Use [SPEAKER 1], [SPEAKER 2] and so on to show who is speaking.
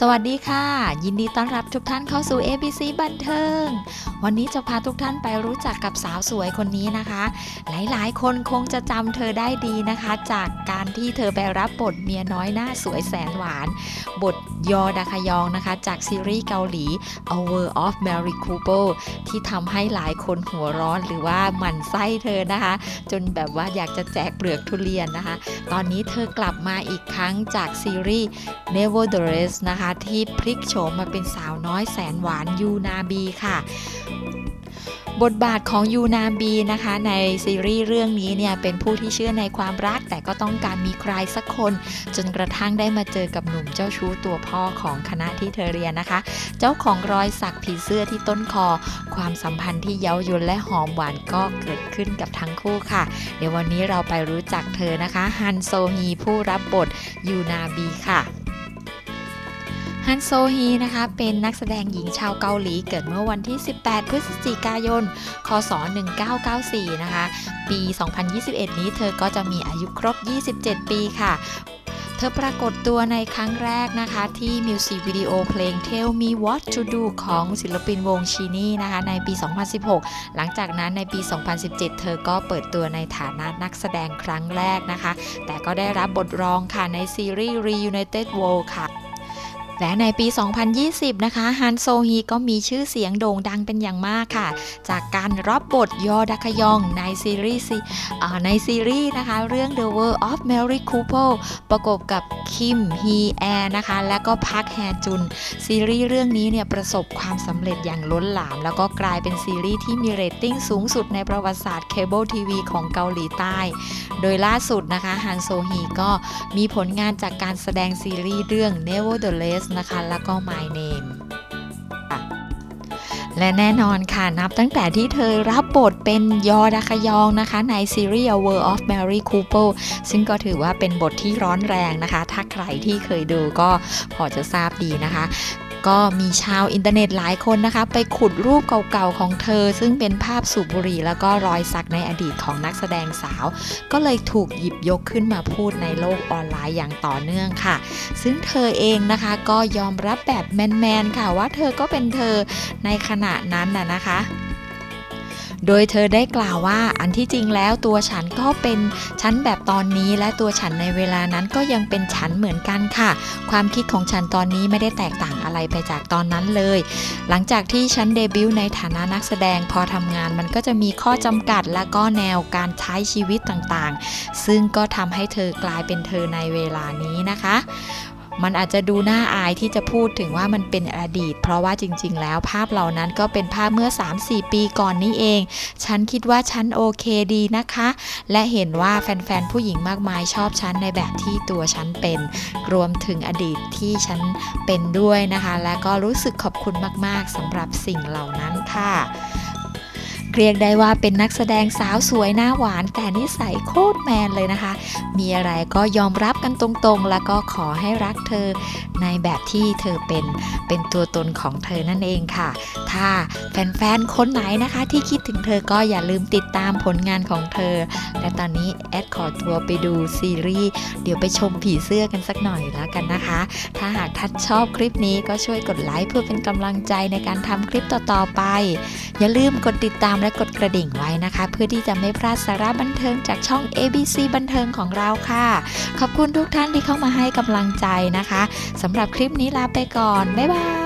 [SPEAKER 1] สวัสดีค่ะ ยินดีต้อนรับทุกท่านเข้าสู่ ABC บันเทิง วันนี้จะพาทุกท่านไปรู้จักกับสาวสวยคนนี้นะคะ หลายๆ คนคงจะจำเธอได้ดีนะคะ จากการที่เธอไปรับบทเมียน้อยหน้าสวยแสนหวาน บทยอดาคยองนะคะ จากซีรีส์เกาหลี Hour of Mary Cooper ที่ทำให้หลายคนหัวร้อนหรือว่าหมั่นไส้เธอนะคะ จนแบบว่าอยากจะแจกเปลือกทุเรียนนะคะ ตอนนี้เธอกลับมาอีกครั้งจากซีรีส์ Nevertheless นะคะที่พลิกโฉมมาเป็นสาวน้อยแสนหวานยูนาบีค่ะบทบาทของยูนาบีนะคะในซีรีส์เรื่องนี้เนี่ยเป็นผู้ที่เชื่อในความรักแต่ก็ต้องการมีใครสักคน จนกระทั่งได้มาเจอกับหนุ่มเจ้าชู้ตัวพ่อของคณะที่เธอเรียนนะคะ เจ้าของรอยสักผีเสื้อที่ต้นคอ ความสัมพันธ์ที่เย้ายวนและหอมหวานก็เกิดขึ้นกับทั้งคู่ค่ะ เดี๋ยววันนี้เราไปรู้จักเธอนะคะฮันโซฮีผู้รับบทยูนาบีค่ะ ฮันโซฮีนะคะ เป็นนักแสดงหญิงชาวเกาหลีเกิดเมื่อวันที่ 18 พฤศจิกายน คศ 1994 นะคะ ปี 2021 นี้เธอก็จะมีอายุครบ 27 ปีค่ะเธอปรากฏตัวในครั้งแรกนะคะ ที่มิวสิกวิดีโอเพลง Tell Me What to Do ของศิลปินวงชีนี่นะคะ ในปี 2016 หลังจากนั้นในปี 2017 เธอก็เปิดตัวในฐานะนักแสดงครั้งแรกนะคะ แต่ก็ได้รับบทรองค่ะในซีรีส์ Reunited World ค่ะ และในปี 2020 นะคะ ฮันโซฮีก็มีชื่อเสียงโด่งดังเป็นอย่างมากค่ะ จากการรับบทยอดัคยองในซีรีส์ในซีรีส์นะคะ เรื่อง The World of Mary Cooper ประกบกับคิมฮีแอร์นะคะ และก็พักแฮจุน ซีรีส์เรื่องนี้เนี่ยประสบความสำเร็จอย่างล้นหลาม แล้วก็กลายเป็นซีรีส์ที่มีเรตติ้งสูงสุดในประวัติศาสตร์เคเบิลทีวีของเกาหลีใต้ โดยล่าสุดนะคะ ฮันโซฮีก็มีผลงานจากการแสดงซีรีส์เรื่อง Nevertheless นะคะ แล้วก็ My Name ค่ะและแน่นอนค่ะ นับตั้งแต่ที่เธอรับบทเป็นยอดาคยองนะคะ ในซีรีส์ A World of Mary Cooper ซึ่งก็ถือว่าเป็นบทที่ร้อนแรงนะคะ ถ้าใครที่เคยดูก็พอจะทราบดีนะคะ ก็มีชาวอินเทอร์เน็ตหลายคนนะคะ ไปขุดรูปเก่าๆของเธอ ซึ่งเป็นภาพสูบบุหรี่แล้วก็รอยสักในอดีตของนักแสดงสาว ก็เลยถูกหยิบยกขึ้นมาพูดในโลกออนไลน์อย่างต่อเนื่องค่ะ ซึ่งเธอเองนะคะก็ยอมรับแบบแมนๆค่ะว่าเธอก็เป็นเธอในขณะนั้นน่ะนะคะ โดยเธอได้กล่าวว่าอันที่จริงแล้วตัวฉันก็เป็นฉันแบบตอนนี้และตัวฉันในเวลานั้นก็ยังเป็นฉันเหมือนกันค่ะ ความคิดของฉันตอนนี้ไม่ได้แตกต่างอะไรไปจากตอนนั้นเลย หลังจากที่ฉันเดบิวต์ในฐานะนักแสดงพอทำงานมันก็จะมีข้อจำกัดและก็แนวการใช้ชีวิตต่างๆ ซึ่งก็ทำให้เธอกลายเป็นเธอในเวลานี้นะคะ มันอาจจะดูน่าอายที่จะพูดถึงว่ามันเป็นอดีต เพราะว่าจริง ๆ แล้วภาพเหล่านั้นก็เป็นภาพเมื่อ 3-4 ปีก่อนนี้เอง ฉันคิดว่าฉันโอเคดีนะคะ และเห็นว่าแฟน ๆ ผู้หญิงมากมายชอบฉันในแบบที่ตัวฉันเป็น รวมถึงอดีตที่ฉันเป็นด้วยนะคะ และก็รู้สึกขอบคุณมาก ๆสำหรับสิ่งเหล่านั้นค่ะ เรียกได้ว่าเป็นนักแสดงสาวสวยหน้าหวาน แต่นิสัยโคตรแมนเลยนะคะ มีอะไรก็ยอมรับกันตรงๆ แล้วก็ขอให้รักเธอในแบบที่เธอเป็นเป็นตัวตนของเธอนั่นเองค่ะ ถ้าแฟนๆ คนไหนนะคะที่คิดถึงเธอก็อย่าลืมติดตามผลงานของเธอ และตอนนี้แอดขอตัวไปดูซีรีส์เดี๋ยวไปชมผีเสื้อกันสักหน่อยแล้วกันนะคะ ถ้าหากท่านชอบคลิปนี้ก็ช่วยกดไลค์เพื่อเป็นกำลังใจในการทำคลิปต่อๆไป อย่าลืมกดติดตามและกดกระดิ่งไว้นะคะ เพื่อที่จะไม่พลาดสาระบันเทิงจากช่อง ABC บันเทิงของเราค่ะ ขอบคุณทุกท่านที่เข้ามาให้กำลังใจนะคะสำหรับคลิปนี้ลาไปก่อน บ๊ายบาย